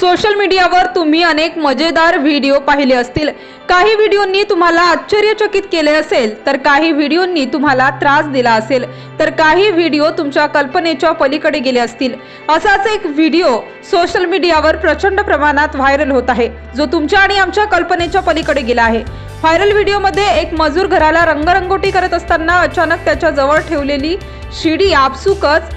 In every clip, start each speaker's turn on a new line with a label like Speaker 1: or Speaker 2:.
Speaker 1: Social मीडियावर तुम्ही अनेक मजेदार व्हिडिओ पाहिले असतील. काही व्हिडिओंनी तुम्हाला आश्चर्यचकित केले असेल तर काही व्हिडिओंनी तुम्हाला त्रास दिला असेल तर काही व्हिडिओ तुमच्या कल्पनेच्या पलीकडे गेले असतील. असाच एक व्हिडिओ सोशल मीडियावर प्रचंड प्रमाणात व्हायरल होत आहे जो तुमच्या आणि आमच्या कल्पनेच्या पलीकडे गेला आहे. व्हायरल व्हिडिओमध्ये एक मजूर घराला रंगरंगोटी करत असताना अचानक त्याच्याजवळ ठेवलेली शिडी आपसुकच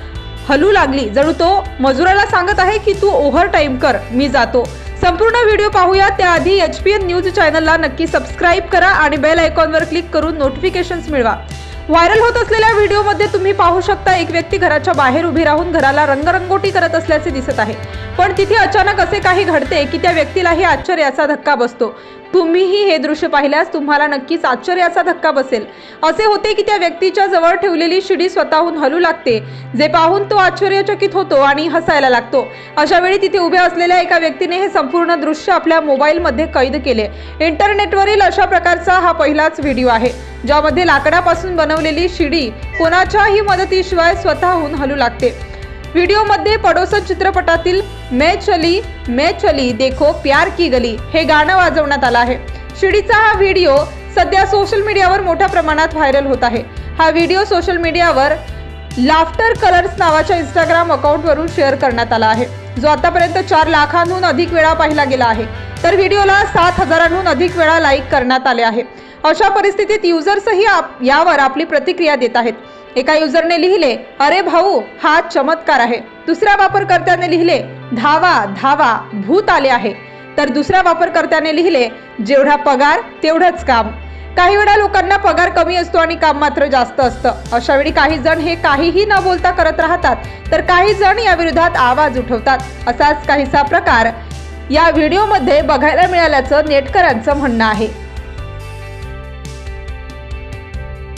Speaker 1: हलू लागली. जणू तो मजुराला सांगत आहे की तू ओव्हर टाईम कर मी जातो. संपूर्ण व्हिडिओ पाहूया. त्याआधी एच पी एन न्यूज चॅनलला नक्की सबस्क्राईब करा आणि बेल आयकॉनवर क्लिक करून नोटिफिकेशन्स मिळवा. व्हायरल होत असलेल्या व्हिडिओमध्ये तुम्ही पाहू शकता एक व्यक्ती घराच्या बाहेर उभी राहून घराला रंगरंगोटी करत असल्याचे दिसत आहे. पण तिथे अचानक असे काही घडते की त्या व्यक्तीलाही आश्चर्याचा धक्का बसतो. तुम्हीही हे दृश्य पाहिल्यास तुम्हाला नक्कीच आश्चर्याचा धक्का बसेल. असे होते की त्या व्यक्तीच्या जवळ ठेवलेली शिडी स्वतःहून हलू लागते. जे पाहून तो आश्चर्यचकित होतो आणि हसायला लागतो. अशा वेळी तिथे उभे असलेल्या एका व्यक्तीने हे संपूर्ण दृश्य आपल्या मोबाईलमध्ये कैद केले. इंटरनेटवरील अशा प्रकारचा हा पहिलाच व्हिडिओ आहे ज्यामध्ये लाकडापासून बनवलेली शिडी कोणाच्याही मदतीशिवाय स्वतःहून हलू लागते. व्हिडिओमध्ये पडोसन चित्रपटातील मे चली मे चली देखो प्यार की गली हे गाणं वाजवण्यात आलं आहे. शिडीचा हा व्हिडिओ सध्या सोशल मीडियावर मोठ्या प्रमाणात व्हायरल होत आहे. हा व्हिडिओ सोशल मीडियावर लाफ्टर कलर्स नावाच्या इंस्टाग्राम अकाउंटवरून शेअर करण्यात आला आहे. जो आतापर्यंत चार लाखांहून अधिक वेळा पाहिला गेला आहे. तर व्हिडिओला सात हजारांहून अधिक वेळा लाईक करण्यात आले आहे. अशा परिस्थितीत युजर्सही आप यावर आपली प्रतिक्रिया देत आहेत. एका युजरने लिहिले अरे भाऊ हा चमत्कार आहे. दुसऱ्या वापरकर्त्याने लिहिले धावा धावा भूत आले आहे. तर दुसऱ्या वापरकर्त्याने लिहिले जेवढा पगार तेवढंच काम. काही वेळा लोकांना पगार कमी असतो आणि काम मात्र जास्त असतं. अशा वेळी काही जण हे काहीही न बोलता करत राहतात तर काही जण या विरोधात आवाज उठवतात. असाच काहीसा प्रकार या व्हिडिओमध्ये बघायला मिळाल्याचं नेटकरांचं म्हणणं आहे.